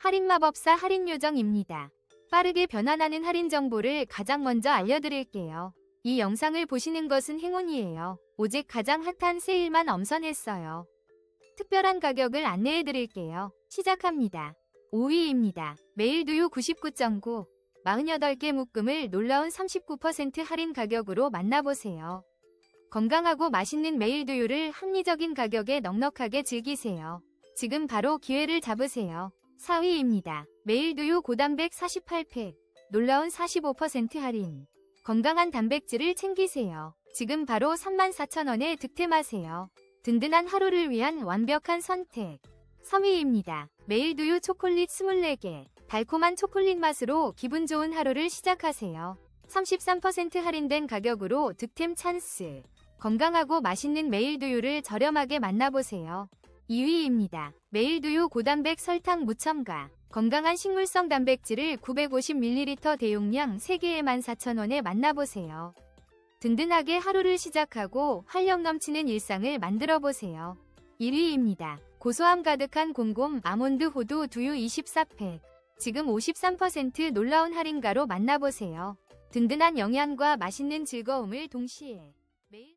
할인 마법사 할인 요정입니다. 빠르게 변환하는 할인 정보를 가장 먼저 알려드릴게요. 이 영상을 보시는 것은 행운이에요. 오직 가장 핫한 세일만 엄선했어요. 특별한 가격을 안내해드릴게요. 시작합니다. 5위입니다. 메일두유 99.9 48개 묶음을 놀라운 39% 할인 가격으로 만나보세요. 건강하고 맛있는 메일두유를 합리적인 가격에 넉넉하게 즐기세요. 지금 바로 기회를 잡으세요. 4위입니다. 메일두유 고단백 48팩 놀라운 45% 할인 건강한 단백질을 챙기세요. 지금 바로 34,000원에 득템하세요. 든든한 하루를 위한 완벽한 선택 3위입니다. 메일두유 초콜릿 24개 달콤한 초콜릿 맛으로 기분 좋은 하루를 시작하세요. 33% 할인된 가격으로 득템 찬스 건강하고 맛있는 메일두유를 저렴하게 만나보세요. 2위입니다. 메일두유 고단백 설탕 무첨가 건강한 식물성 단백질을 950ml 대용량 3개에 14,000원에 만나보세요. 든든하게 하루를 시작하고 활력 넘치는 일상을 만들어 보세요. 1위입니다. 고소함 가득한 곰곰 아몬드 호두 두유 24팩. 지금 53% 놀라운 할인가로 만나보세요. 든든한 영양과 맛있는 즐거움을 동시에 매일